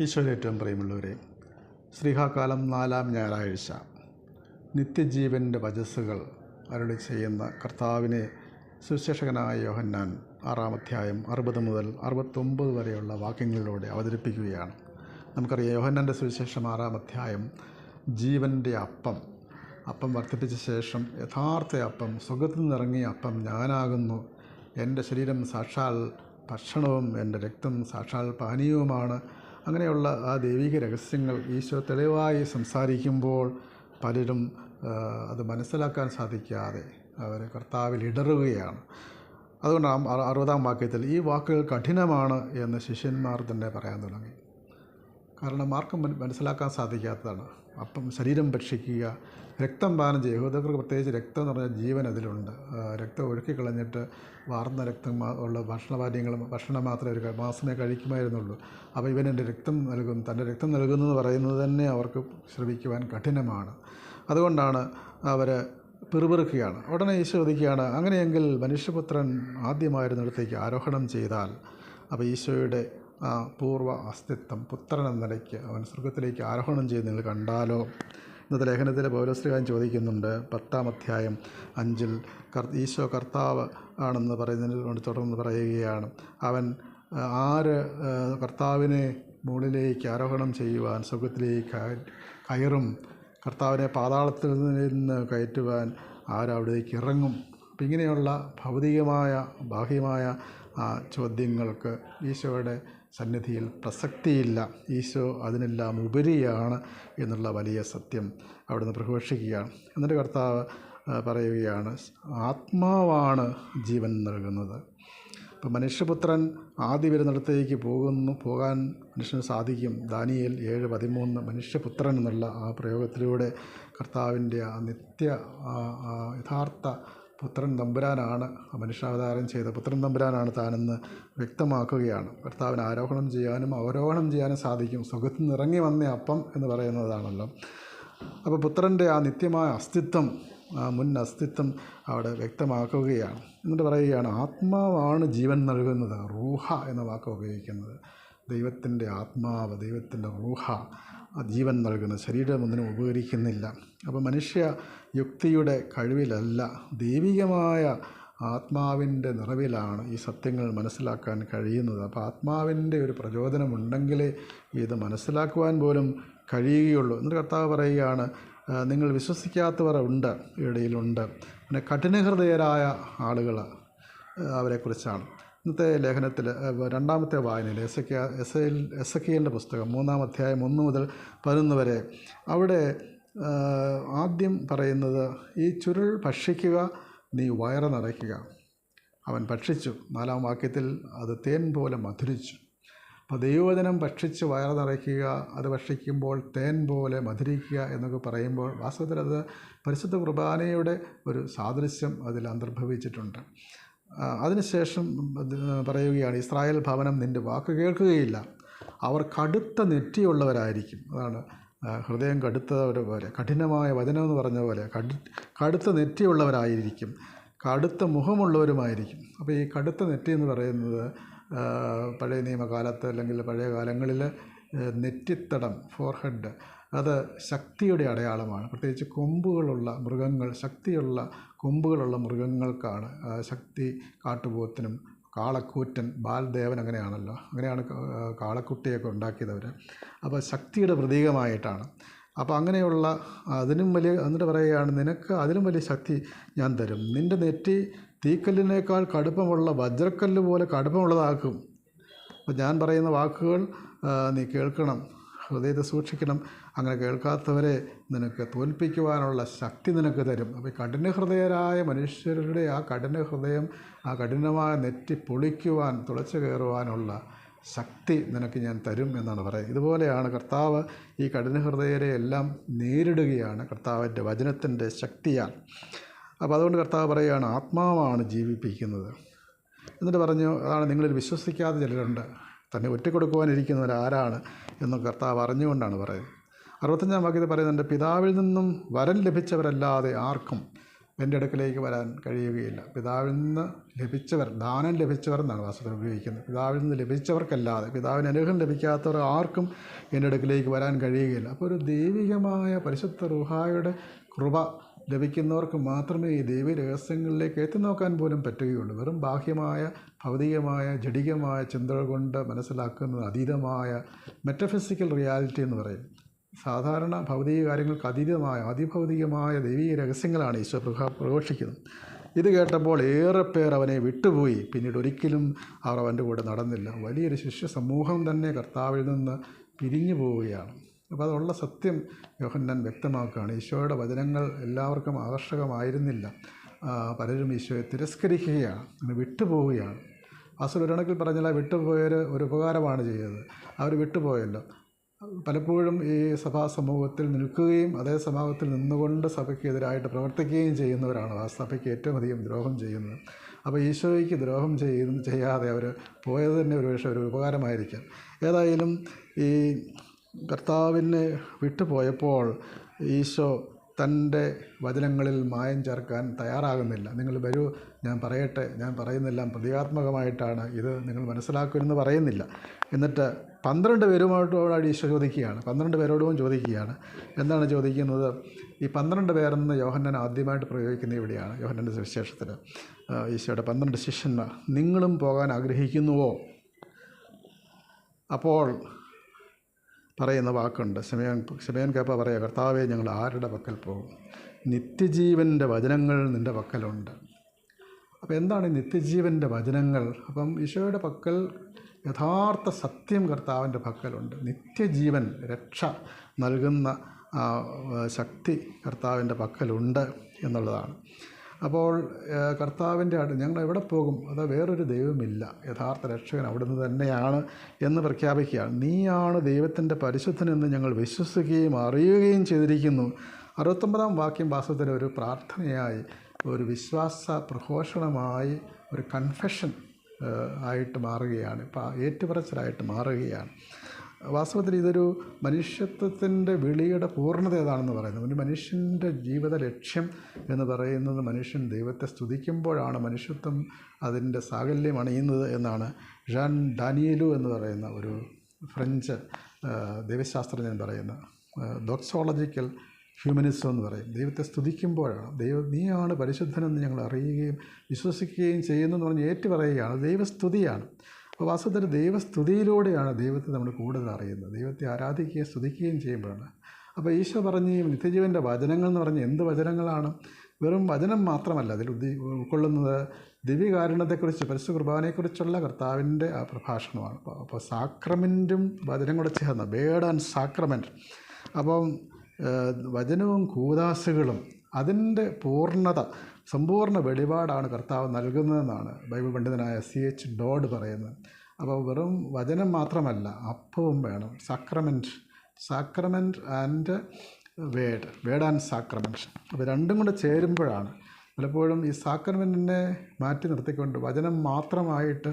ഈശോയിൽ ഏറ്റവും പ്രിയമുള്ളവരെ ശ്രീഹാകാലം നാലാം ഞായറാഴ്ച നിത്യജീവന്റെ വചസ്സുകൾ അരുളി ചെയ്യുന്ന കർത്താവിനെ സുശേഷകനായ യോഹന്നാൻ ആറാം അധ്യായം അറുപത് മുതൽ അറുപത്തൊമ്പത് വരെയുള്ള വാക്യങ്ങളിലൂടെ അവതരിപ്പിക്കുകയാണ്. നമുക്കറിയാം യോഹന്നാന്റെ സുവിശേഷം ആറാം അധ്യായം ജീവന്റെ അപ്പം. അപ്പം വർദ്ധിപ്പിച്ച ശേഷം യഥാർത്ഥ അപ്പം സുഖത്തിൽ നിന്നിറങ്ങിയ അപ്പം ഞാനാകുന്നു. എന്റെ ശരീരം സാക്ഷാൽ ഭക്ഷണവും എന്റെ രക്തം സാക്ഷാൽ പാനീയവുമാണ്. അങ്ങനെയുള്ള ആ ദൈവിക രഹസ്യങ്ങൾ ഈശോ തെളിവായി സംസാരിക്കുമ്പോൾ പലരും അത് മനസ്സിലാക്കാൻ സാധിക്കാതെ അവർ കർത്താവിൽ ഇടറുകയാണ്. അതുകൊണ്ടാണ് അറുപതാം വാക്യത്തിൽ ഈ വാക്കുകൾ കഠിനമാണ് എന്ന് ശിഷ്യന്മാർ തന്നെ പറയാൻ തുടങ്ങി. കാരണം ആർക്കും മനസ്സിലാക്കാൻ സാധിക്കാത്തതാണ്. അപ്പം ശരീരം ഭക്ഷിക്കുക രക്തം പാനം ചെയ്യുക. പ്രത്യേകിച്ച് രക്തം എന്ന് പറഞ്ഞാൽ ജീവൻ അതിലുണ്ട്. രക്തം ഒഴുക്കി കളഞ്ഞിട്ട് വാർന്ന രക്തം ഉള്ള ഭക്ഷണപാനീയങ്ങൾ ഭക്ഷണം മാത്രമേ ഒരു മാസമേ കഴിക്കുമായിരുന്നുള്ളൂ. അപ്പോൾ ഇവൻ എന്റെ രക്തം നൽകും തന്റെ രക്തം നൽകുന്നു പറയുന്നത് തന്നെ അവർക്ക് ശ്രമിക്കുവാൻ കഠിനമാണ്. അതുകൊണ്ടാണ് അവർ പിറുപിറുക്കുകയാണ്. ഉടനെ ഈശോ ചോദിക്കുകയാണ് അങ്ങനെയെങ്കിൽ മനുഷ്യപുത്രൻ ആദ്യമായിരുന്നിടത്തേക്ക് ആരോഹണം ചെയ്താൽ? അപ്പോൾ ഈശോയുടെ പൂർവ അസ്തിത്വം പുത്രൻ എന്ന നിലയ്ക്ക് അവൻ സ്വർഗത്തിലേക്ക് ആരോഹണം ചെയ്ത് നിങ്ങൾ കണ്ടാലോ? ഇന്നത്തെ ലേഖനത്തിൽ പൗലോസ്ലിഹാൻ ചോദിക്കുന്നുണ്ട് പത്താം അധ്യായം അഞ്ചിൽ കർ ഈശോ കർത്താവ് ആണെന്ന് പറയുന്നതിനോട് തുടർന്ന് പറയുകയാണ് അവൻ ആര് കർത്താവിനെ മുകളിലേക്ക് ആരോഹണം ചെയ്യുവാൻ സ്വർഗത്തിലേക്ക് കയറും കർത്താവിനെ പാതാളത്തിൽ നിന്ന് കയറ്റുവാൻ ആരവിടേക്ക് ഇറങ്ങും? അപ്പം ഇങ്ങനെയുള്ള ഭൗതികമായ ബാഹ്യമായ ചോദ്യങ്ങൾക്ക് ഈശോയുടെ സന്നിധിയിൽ പ്രസക്തിയില്ല. ഈശോ അതിനെല്ലാം ഉപരിയാണ് എന്നുള്ള വലിയ സത്യം അവിടുന്ന് പ്രഘോഷിക്കുകയാണ്. എന്നിട്ട് കർത്താവ് പറയുകയാണ് ആത്മാവാണ് ജീവൻ നൽകുന്നത്. ഇപ്പം മനുഷ്യപുത്രൻ ആദ്യ വരുന്നിടത്തേക്ക് പോകുന്നു. പോകാൻ മനുഷ്യന് സാധിക്കും. ദാനിയേൽ ഏഴ് പതിമൂന്ന് മനുഷ്യപുത്രൻ എന്നുള്ള ആ പ്രയോഗത്തിലൂടെ കർത്താവിന്റെ ആ നിത്യ യഥാർത്ഥ പുത്രൻ തമ്പുരാനാണ് മനുഷ്യാവതാരം ചെയ്ത പുത്രൻ തമ്പുരാനാണ് താനെന്ന് വ്യക്തമാക്കുകയാണ്. കർത്താവിന് ആരോഹണം ചെയ്യാനും അവരോഹണം ചെയ്യാനും സാധിക്കും. സുഖത്തിൽ നിറങ്ങി വന്ന അപ്പം എന്ന് പറയുന്നതാണല്ലോ. അപ്പോൾ പുത്രന്റെ ആ നിത്യമായ അസ്തിത്വം മുൻ അസ്തിത്വം അവിടെ വ്യക്തമാക്കുകയാണ്. എന്നിട്ട് പറയുകയാണ് ആത്മാവാണ് ജീവൻ നൽകുന്നത് റൂഹ എന്ന വാക്ക് ഉപയോഗിക്കുന്നത്. ദൈവത്തിന്റെ ആത്മാവ് ദൈവത്തിന്റെ റൂഹ. ജീവൻ നൽകുന്നത് ശരീരം ഒന്നിനും ഉപകരിക്കുന്നില്ല. അപ്പോൾ മനുഷ്യ യുക്തിയുടെ കഴിവിലല്ല ദൈവികമായ ആത്മാവിന്റെ നിറവിലാണ് ഈ സത്യങ്ങൾ മനസ്സിലാക്കാൻ കഴിയുന്നത്. അപ്പോൾ ആത്മാവിന്റെ ഒരു പ്രചോദനമുണ്ടെങ്കിലേ ഇത് മനസ്സിലാക്കുവാൻ പോലും കഴിയുകയുള്ളൂ. എന്നിട്ട് കർത്താവ് പറയുകയാണ് നിങ്ങൾ വിശ്വസിക്കാത്തവർ ഉണ്ട് ഇടയിലുണ്ട്. പിന്നെ കഠിനഹൃദയരായ ആളുകൾ അവരെക്കുറിച്ചാണ്. ഇന്നത്തെ ലേഖനത്തിൽ രണ്ടാമത്തെ വായനയിൽ S A S L S A കെലിന്റെ പുസ്തകം മൂന്നാം അധ്യായം ഒന്ന് മുതൽ പതിനൊന്ന് വരെ അവിടെ ആദ്യം പറയുന്നത് ഈ ചുരുൾ ഭക്ഷിക്കുക നീ വയറ് നിറയ്ക്കുക. അവൻ ഭക്ഷിച്ചു. നാലാം വാക്യത്തിൽ അത് തേൻ പോലെ മധുരിച്ചു. അപ്പോൾ ദൈവവചനം ഭക്ഷിച്ച് വയറ് നിറയ്ക്കുക അത് ഭക്ഷിക്കുമ്പോൾ തേൻ പോലെ മധുരിക്കുക എന്നൊക്കെ പറയുമ്പോൾ വാസ്തവത്തിൽ അത് പരിശുദ്ധ കുർബാനയുടെ ഒരു സാദൃശ്യം അതിൽ അന്തർഭവിച്ചിട്ടുണ്ട്. അതിനുശേഷം അത് പറയുകയാണ് ഇസ്രായേൽ ഭവനം നിന്റെ വാക്ക് കേൾക്കുകയില്ല. അവർ കടുത്ത നെറ്റിയുള്ളവരായിരിക്കും. അതാണ് ഹൃദയം കടുത്തവരെ പോലെ കഠിനമായ വചനം എന്ന് പറഞ്ഞ പോലെ കടു കടുത്ത നെറ്റിയുള്ളവരായിരിക്കും കടുത്ത മുഖമുള്ളവരുമായിരിക്കും. അപ്പോൾ ഈ കടുത്ത നെറ്റി എന്ന് പറയുന്നത് പഴയ നിയമകാലത്ത് അല്ലെങ്കിൽ പഴയ കാലങ്ങളിൽ നെറ്റിത്തടം ഫോർഹെഡ് അത് ശക്തിയുടെ അടയാളമാണ്. പ്രത്യേകിച്ച് കൊമ്പുകളുള്ള മൃഗങ്ങൾ ശക്തിയുള്ള കൊമ്പുകളുള്ള മൃഗങ്ങൾക്കാണ് ശക്തി കാട്ടുപോത്തിനും കാളക്കൂറ്റൻ ബാൽദേവൻ അങ്ങനെയാണല്ലോ. അങ്ങനെയാണ് കാളക്കുട്ടിയൊക്കെ ഉണ്ടാക്കിയത് അവർ അപ്പോൾ ശക്തിയുടെ പ്രതീകമായിട്ടാണ്. അപ്പോൾ അങ്ങനെയുള്ള അതിനും വലിയ എന്നിട്ട് പറയുകയാണ് നിനക്ക് അതിലും വലിയ ശക്തി ഞാൻ തരും. നിന്റെ നെറ്റി തീക്കല്ലിനേക്കാൾ കടുപ്പമുള്ള വജ്രക്കല്ല് പോലെ കടുപ്പമുള്ളതാക്കും. അപ്പോൾ ഞാൻ പറയുന്ന വാക്കുകൾ നീ കേൾക്കണം. ഹൃദയത്തെ സൂക്ഷിക്കണം. അങ്ങനെ കേൾക്കാത്തവരെ നിനക്ക് തോൽപ്പിക്കുവാനുള്ള ശക്തി നിനക്ക് തരും. അപ്പോൾ ഈ കഠിനഹൃദയരായ മനുഷ്യരുടെ ആ കഠിന ഹൃദയം ആ കഠിനമായ നെറ്റി പൊളിക്കുവാൻ തുളച്ചു കയറുവാനുള്ള ശക്തി നിനക്ക് ഞാൻ തരും എന്നാണ് പറയുന്നത് ഇതുപോലെയാണ് കർത്താവ് ഈ കഠിന ഹൃദയരെ എല്ലാം നേരിടുകയാണ് കർത്താവിന്റെ വചനത്തിന്റെ ശക്തിയാൽ. അപ്പോൾ അതുകൊണ്ട് കർത്താവ് പറയുകയാണ് ആത്മാവാണ് ജീവിപ്പിക്കുന്നത്. എന്നിട്ട് പറഞ്ഞു അതാണ് നിങ്ങളിൽ വിശ്വസിക്കാതെ ചിലരുണ്ട്. തന്നെ ഒറ്റക്കൊടുക്കുവാനിരിക്കുന്നവർ ആരാണ് എന്നും കർത്താവ് അറിഞ്ഞുകൊണ്ടാണ് പറയുന്നത്. അറുപത്തഞ്ചാം വാക്യത്തിൽ പറയുന്നുണ്ട് പിതാവിൽ നിന്നും വരം ലഭിച്ചവരല്ലാതെ ആർക്കും എന്റെ അടുക്കലേക്ക് വരാൻ കഴിയുകയില്ല. പിതാവിൽ നിന്ന് ലഭിച്ചവർ ദാനം ലഭിച്ചവർ എന്നാണ് വാസ്തവത്തിൽ ഉപയോഗിക്കുന്നത്. പിതാവിൽ നിന്ന് ലഭിച്ചവർക്കല്ലാതെ പിതാവിന് അനുഗ്രഹം ലഭിക്കാത്തവർ ആർക്കും എന്റെ അടുക്കലേക്ക് വരാൻ കഴിയുകയില്ല. അപ്പോൾ ഒരു ദൈവികമായ പരിശുദ്ധ റുഹായുടെ കൃപ ലഭിക്കുന്നവർക്ക് മാത്രമേ ഈ ദൈവ രഹസ്യങ്ങളിലേക്ക് എത്തി നോക്കാൻ പോലും പറ്റുകയുള്ളൂ. വെറും ബാഹ്യമായ ഭൗതികമായ ജഡികമായ ചിന്തകൾ കൊണ്ട് മനസ്സിലാക്കുന്നത് അതീതമായ മെറ്റഫിസിക്കൽ റിയാലിറ്റി എന്ന് പറയും. സാധാരണ ഭൗതിക കാര്യങ്ങൾക്ക് അതീതമായ അതിഭൗതികമായ ദൈവീയ രഹസ്യങ്ങളാണ് ഈശോ പ്രഘ പ്രഘോഷിക്കുന്നത്. ഇത് കേട്ടപ്പോൾ ഏറെ പേർ അവനെ വിട്ടുപോയി. പിന്നീട് ഒരിക്കലും അവർ അവന്റെ കൂടെ നടന്നില്ല. വലിയൊരു ശിഷ്യ സമൂഹം തന്നെ കർത്താവിൽ നിന്ന് പിരിഞ്ഞു പോവുകയാണ് അപ്പോൾ അതുള്ള സത്യം യോഹന്നാൻ വ്യക്തമാക്കുകയാണ്. ഈശോയുടെ വചനങ്ങൾ എല്ലാവർക്കും ആകർഷകമായിരുന്നില്ല. പലരും ഈശോയെ തിരസ്കരിക്കുകയാണ് വിട്ടുപോവുകയാണ്. അസുര ഒരു കണക്കിൽ പറഞ്ഞാൽ ആ വിട്ടുപോയവർ ഒരു ഉപകാരമാണ് ചെയ്തത്. അവർ വിട്ടുപോയല്ലോ. പലപ്പോഴും ഈ സഭാ സമൂഹത്തിൽ നിൽക്കുകയും അതേ സമൂഹത്തിൽ നിന്നുകൊണ്ട് സഭയ്ക്കെതിരായിട്ട് പ്രവർത്തിക്കുകയും ചെയ്യുന്നവരാണ് ആ സഭയ്ക്ക് ഏറ്റവും അധികം ദ്രോഹം ചെയ്യുന്നത്. അപ്പോൾ ഈശോയ്ക്ക് ദ്രോഹം ചെയ്യുന്ന ചെയ്യാതെ അവർ പോയത് തന്നെ ഒരുപക്ഷെ ഒരു ഉപകാരമായിരിക്കാം. ഏതായാലും ഈ കർത്താവിനെ വിട്ടുപോയപ്പോൾ ഈശോ തന്റെ വചനങ്ങളിൽ മായം ചേർക്കാൻ തയ്യാറാകുന്നില്ല. നിങ്ങൾ വരൂ ഞാൻ പറയട്ടെ ഞാൻ പറയുന്നെല്ലാം പ്രതീകാത്മകമായിട്ടാണ്. ഇത് നിങ്ങൾ മനസ്സിലാക്കുമെന്ന് പറയുന്നില്ല. എന്നിട്ട് പന്ത്രണ്ട് പേരുമായിട്ടോടാണ് ഈശോ ചോദിക്കുകയാണ്. പന്ത്രണ്ട് പേരോടും ചോദിക്കുകയാണ്. എന്താണ് ചോദിക്കുന്നത്? ഈ പന്ത്രണ്ട് പേരെന്ന് യോഹന്നൻ ആദ്യമായിട്ട് പ്രയോഗിക്കുന്ന ഇവിടെയാണ് യോഹന്നന്റെ സുവിശേഷത്തിൽ ഈശോയുടെ പന്ത്രണ്ട് ശിഷ്യന്മാർ നിങ്ങളും പോകാൻ ആഗ്രഹിക്കുന്നുവോ? അപ്പോൾ പറയുന്ന വാക്കുണ്ട്. ശമയൻ ശമയൻ കേപ്പ പറയുക കർത്താവെ ഞങ്ങൾ ആരുടെ പക്കൽ പോകും? നിത്യജീവന്റെ വചനങ്ങൾ നിന്റെ പക്കലുണ്ട്. അപ്പോൾ എന്താണ് നിത്യജീവന്റെ വചനങ്ങൾ? അപ്പം ഈശോയുടെ പക്കൽ യഥാർത്ഥ സത്യം കർത്താവിന്റെ പക്കലുണ്ട്. നിത്യജീവൻ രക്ഷ നൽകുന്ന ശക്തി കർത്താവിന്റെ പക്കലുണ്ട് എന്നുള്ളതാണ്. അപ്പോൾ കർത്താവിന്റെ അടുത്ത് ഞങ്ങൾ എവിടെ പോകും? അത് വേറൊരു ദൈവമില്ല. യഥാർത്ഥ രക്ഷകൻ അവിടുന്ന് തന്നെയാണ് എന്ന് പ്രഖ്യാപിക്കുകയാണ്. നീയാണ് ദൈവത്തിന്റെ പരിശുദ്ധനെന്ന് ഞങ്ങൾ വിശ്വസിക്കുകയും അറിയുകയും ചെയ്തിരിക്കുന്നു. അറുപത്തൊമ്പതാം വാക്യം വാസ്തവത്തിൽ ഒരു പ്രാർത്ഥനയായി ഒരു വിശ്വാസ പ്രഘോഷണമായി ഒരു കൺഫെഷൻ ആയിട്ട് മാറുകയാണ്. ഇപ്പം ഏറ്റുപറച്ചിലായിട്ട് മാറുകയാണ്. വാസ്തവത്തിൽ ഇതൊരു മനുഷ്യത്വത്തിന്റെ വിളിയുടെ പൂർണത ഏതാണെന്ന് പറയുന്നത്. ഒരു മനുഷ്യന്റെ ജീവിത ലക്ഷ്യം എന്ന് പറയുന്നത് മനുഷ്യൻ ദൈവത്തെ സ്തുതിക്കുമ്പോഴാണ് മനുഷ്യത്വം അതിന്റെ സാകല്യം അണിയുന്നത് എന്നാണ് ഷാൻ ഡാനിയലു എന്ന് പറയുന്ന ഒരു ഫ്രഞ്ച് ദൈവശാസ്ത്രജ്ഞൻ പറയുന്ന ഡോക്സോളജിക്കൽ ഹ്യൂമനിസം എന്ന് പറയും. ദൈവത്തെ സ്തുതിക്കുമ്പോഴാണ് ദൈവ നീയാണ് പരിശുദ്ധനെന്ന് ഞങ്ങൾ അറിയുകയും വിശ്വസിക്കുകയും ചെയ്യുന്നു എന്ന് പറഞ്ഞ് ഏറ്റു പറയുകയാണ് ദൈവസ്തുതിയാണ്. അപ്പോൾ വാസ്തവത്തിൽ ദൈവസ്തുതിയിലൂടെയാണ് ദൈവത്തെ നമ്മൾ കൂടുതൽ അറിയുന്നത്. ദൈവത്തെ ആരാധിക്കുകയും സ്തുതിക്കുകയും ചെയ്യുമ്പോഴാണ്. അപ്പോൾ ഈശോ പറഞ്ഞ് നിത്യജീവന്റെ വചനങ്ങൾ എന്ന് പറഞ്ഞാൽ എന്ത് വചനങ്ങളാണ്? വെറും വചനം മാത്രമല്ല അതിൽ ഉദ്ദി ഉൾക്കൊള്ളുന്നത് ദിവ്യകാരുണ്യത്തെക്കുറിച്ച് പരിശു കുർബാനയെക്കുറിച്ചുള്ള കർത്താവിന്റെ ആ പ്രഭാഷണമാണ്. അപ്പോൾ സാക്രമെന്റും വചനം കൂടെ ചേർന്ന് ബേഡ് ആൻഡ് സാക്രമെന്റ് അപ്പം വചനവും കൂതാസുകളും അതിന്റെ പൂർണത സമ്പൂർണ വെളിപാടാണ് കർത്താവ് നൽകുന്നതെന്നാണ് ബൈബിൾ പണ്ഡിതനായ സി എച്ച് ഡോഡ് പറയുന്നത്. അപ്പോൾ വെറും വചനം മാത്രമല്ല അപ്പവും വേണം. Sacrament sacrament and word word and sacrament അപ്പോൾ രണ്ടും കൂടെ ചേരുമ്പോഴാണ് പലപ്പോഴും ഈ സാക്രമെന്റിനെ മാറ്റി നിർത്തിക്കൊണ്ട് വചനം മാത്രമായിട്ട്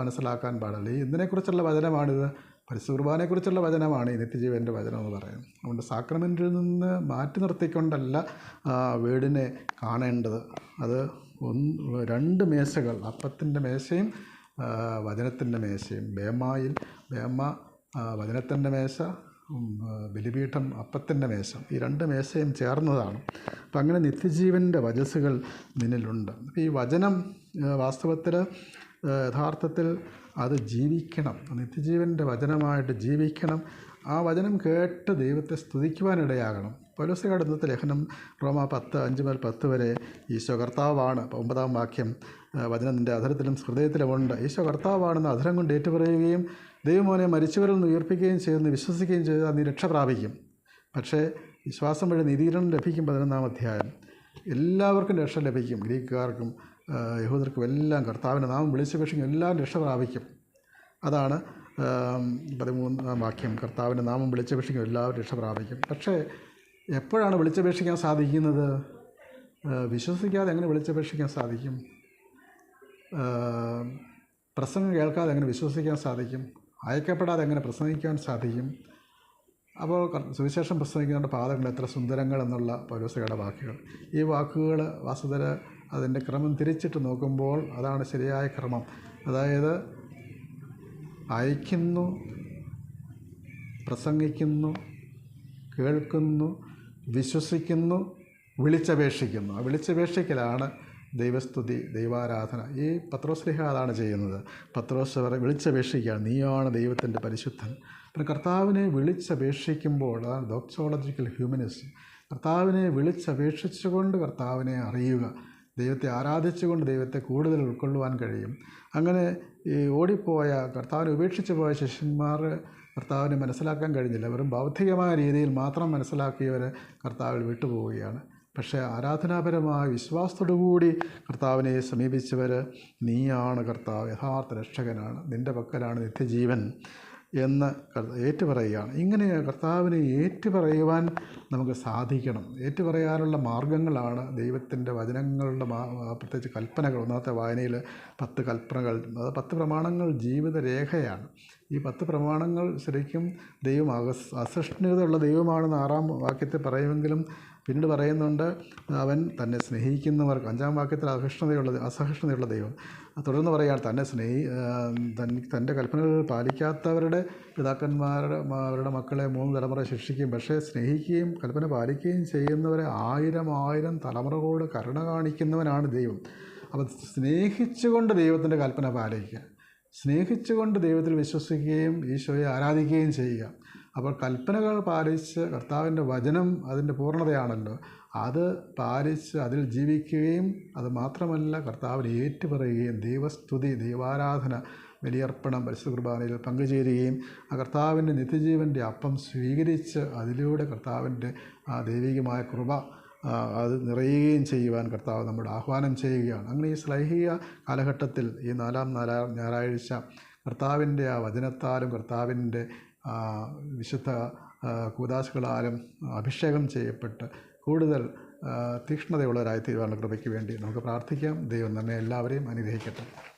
മനസ്സിലാക്കാൻ പാടില്ല. ഇതിനെക്കുറിച്ചുള്ള വചനമാണിത്? പരിശുദ്ധ കുർബാനയെക്കുറിച്ചുള്ള വചനമാണ് ഈ നിത്യജീവന്റെ വചനം എന്ന് പറയുന്നത്. അതുകൊണ്ട് സാക്രമെന്റിൽ നിന്ന് മാറ്റി നിർത്തിക്കൊണ്ടല്ല വീടിനെ കാണേണ്ടത്. അത് ഒന്ന് രണ്ട് മേശകൾ അപ്പത്തിന്റെ മേശയും വചനത്തിന്റെ മേശയും. ബേമായിൽ ബേമ വചനത്തിന്റെ മേശ ബലിപീഠം അപ്പത്തിന്റെ മേശം. ഈ രണ്ട് മേശയും ചേർന്നതാണ്. അപ്പം അങ്ങനെ നിത്യജീവന്റെ വചസ്സുകൾ നിന്നിലുണ്ട്. ഈ വചനം വാസ്തവത്തിൽ യഥാർത്ഥത്തിൽ അത് ജീവിക്കണം. നിത്യജീവന്റെ വചനമായിട്ട് ജീവിക്കണം. ആ വചനം കേട്ട് ദൈവത്തെ സ്തുതിക്കുവാനിടയാകണം. പൗലോസയുടെ ഇന്നത്തെ ലേഖനം റോമ പത്ത് അഞ്ച് മുതൽ പത്ത് വരെ ഈശോ കർത്താവാണ്. ഒമ്പതാം വാക്യം വചനം നിന്റെ അധരത്തിലും ഹൃദയത്തിലുമുണ്ട് ഈശോ കർത്താവാണെന്ന് അധരം കൊണ്ട് ഏറ്റുപറയുകയും ദൈവമോനെ മരിച്ചവരിൽ നിന്ന് ഉയർപ്പിക്കുകയും ചെയ്തെന്ന് വിശ്വസിക്കുകയും ചെയ്താൽ നീ രക്ഷ പ്രാപിക്കും. പക്ഷേ വിശ്വാസം വഴി നീതീകരണം ലഭിക്കും പതിനൊന്നാം അധ്യായം. എല്ലാവർക്കും രക്ഷ ലഭിക്കും. ഗ്രീക്കുകാർക്കും യഹൂദർക്കും എല്ലാം കർത്താവിന്റെ നാമം വിളിച്ചപേക്ഷിക്കും എല്ലാം രക്ഷ പ്രാപിക്കും അതാണ് പതിമൂന്നാം വാക്യം. കർത്താവിന്റെ നാമം വിളിച്ചപേക്ഷിക്കും എല്ലാവരും രക്ഷ പ്രാപിക്കും പക്ഷേ എപ്പോഴാണ് വിളിച്ചപേക്ഷിക്കാൻ സാധിക്കുന്നത്? വിശ്വസിക്കാതെ എങ്ങനെ വിളിച്ചപേക്ഷിക്കാൻ സാധിക്കും? പ്രസംഗം കേൾക്കാതെ എങ്ങനെ വിശ്വസിക്കാൻ സാധിക്കും? അയക്കപ്പെടാതെ എങ്ങനെ പ്രസംഗിക്കാൻ സാധിക്കും? അപ്പോൾ സുവിശേഷം പ്രസംഗിക്കുന്നതിന്റെ പാദങ്ങൾ എത്ര സുന്ദരങ്ങൾ എന്നുള്ള പൗലോസയുടെ വാക്കുകൾ. ഈ വാക്കുകൾ വാസ്തുതര അതിന്റെ ക്രമം തിരിച്ചിട്ട് നോക്കുമ്പോൾ അതാണ് ശരിയായ ക്രമം. അതായത് അയക്കുന്നു പ്രസംഗിക്കുന്നു കേൾക്കുന്നു വിശ്വസിക്കുന്നു വിളിച്ചപേക്ഷിക്കുന്നു. ആ വിളിച്ചപേക്ഷിക്കലാണ് ദൈവസ്തുതി ദൈവാരാധന. ഈ പത്രോസ്ലിഹ അതാണ് ചെയ്യുന്നത്. പത്രോസ് അവരെ വിളിച്ചപേക്ഷിക്കുകയാണ് നീയാണ് ദൈവത്തിന്റെ പരിശുദ്ധൻ. പിന്നെ കർത്താവിനെ വിളിച്ചപേക്ഷിക്കുമ്പോൾ അതാണ് ഡോക്സോളജിക്കൽ ഹ്യൂമനിസം കർത്താവിനെ വിളിച്ചപേക്ഷിച്ചുകൊണ്ട് കർത്താവിനെ അറിയുക. ദൈവത്തെ ആരാധിച്ചുകൊണ്ട് ദൈവത്തെ കൂടുതൽ ഉൾക്കൊള്ളുവാൻ കഴിയും. അങ്ങനെ ഈ ഓടിപ്പോയ കർത്താവിനെ ഉപേക്ഷിച്ച് പോയ ശിഷ്യന്മാർ കർത്താവിനെ മനസ്സിലാക്കാൻ കഴിഞ്ഞില്ല. വെറും ബൗദ്ധികമായ രീതിയിൽ മാത്രം മനസ്സിലാക്കിയവരെ കർത്താവിൽ വിട്ടുപോവുകയാണ്. പക്ഷേ ആരാധനാപരമായ വിശ്വാസത്തോടുകൂടി കർത്താവിനെ സമീപിച്ചവർ നീയാണ് കർത്താവ്. യഥാർത്ഥ രക്ഷകനാണ്. നിന്റെ പക്കലാണ് നിത്യജീവൻ. എന്ന് ഏറ്റുപറയുകയാണ്. ഇങ്ങനെ കർത്താവിനെ ഏറ്റുപറയുവാൻ നമുക്ക് സാധിക്കണം. ഏറ്റുപറയാനുള്ള മാർഗങ്ങളാണ് ദൈവത്തിന്റെ വചനങ്ങളുടെ പ്രത്യേകിച്ച് കൽപ്പനകൾ. ഒന്നാമത്തെ വായനയിൽ പത്ത് കൽപ്പനകൾ അത് പത്ത് പ്രമാണങ്ങൾ ജീവിത രേഖയാണ് ഈ പത്ത് പ്രമാണങ്ങൾ ശരിക്കും ദൈവം അകസ് അസഹിഷ്ണുതയുള്ള ദൈവമാണെന്ന് ആറാം വാക്യത്തെ പറയുമെങ്കിലും പിന്നീട് പറയുന്നുണ്ട് അവൻ തന്നെ സ്നേഹിക്കുന്നവർക്ക് അഞ്ചാം വാക്യത്തിൽ അസഹിഷ്ണുതയുള്ള അസഹിഷ്ണുതയുള്ള ദൈവം. തുടർന്ന് പറയുകയാണ് തന്നെ സ്നേഹി തൻ തന്റെ കൽപ്പനകൾ പാലിക്കാത്തവരുടെ പിതാക്കന്മാരുടെ അവരുടെ മക്കളെ മൂന്ന് തലമുറ ശിക്ഷിക്കും പക്ഷേ സ്നേഹിക്കുകയും കൽപ്പന പാലിക്കുകയും ചെയ്യുന്നവരെ ആയിരം ആയിരം തലമുറകളോട് കരുണ കാണിക്കുന്നവനാണ് ദൈവം. അപ്പം സ്നേഹിച്ചുകൊണ്ട് ദൈവത്തിന്റെ കൽപ്പന പാലിക്കുക. സ്നേഹിച്ചുകൊണ്ട് ദൈവത്തിൽ വിശ്വസിക്കുകയും ഈശോയെ ആരാധിക്കുകയും ചെയ്യുക. അപ്പോൾ കൽപ്പനകൾ പാലിച്ച് കർത്താവിന്റെ വചനം അതിന്റെ പൂർണതയാണല്ലോ. അത് പാലിച്ച് അതിൽ ജീവിക്കുകയും അത് മാത്രമല്ല കർത്താവിനെ ഏറ്റുപറയുകയും ദൈവസ്തുതി ദൈവാരാധന ബലിയർപ്പണം പരിശുദ്ധ കുർബാനയിൽ പങ്കുചേരുകയും ആ കർത്താവിന്റെ നിത്യജീവന്റെ അപ്പം സ്വീകരിച്ച് അതിലൂടെ കർത്താവിന്റെ ആ ദൈവികമായ കൃപ അത് നിറയുകയും ചെയ്യുവാൻ കർത്താവ് നമ്മോട് ആഹ്വാനം ചെയ്യുകയാണ്. അങ്ങനെ ഈ ശ്ലൈഹിക കാലഘട്ടത്തിൽ ഈ നാലാം നാലാ ഞായറാഴ്ച കർത്താവിന്റെ ആ വചനത്താലും കർത്താവിന്റെ വിശുദ്ധ കൂതാശുകളാലും അഭിഷേകം ചെയ്യപ്പെട്ട് കൂടുതൽ തീക്ഷ്ണതയുള്ളവരായി തീരുവാനുള്ള കൃപയ്ക്ക് വേണ്ടി നമുക്ക് പ്രാർത്ഥിക്കാം. ദൈവം നമ്മെ എല്ലാവരെയും അനുഗ്രഹിക്കട്ടെ.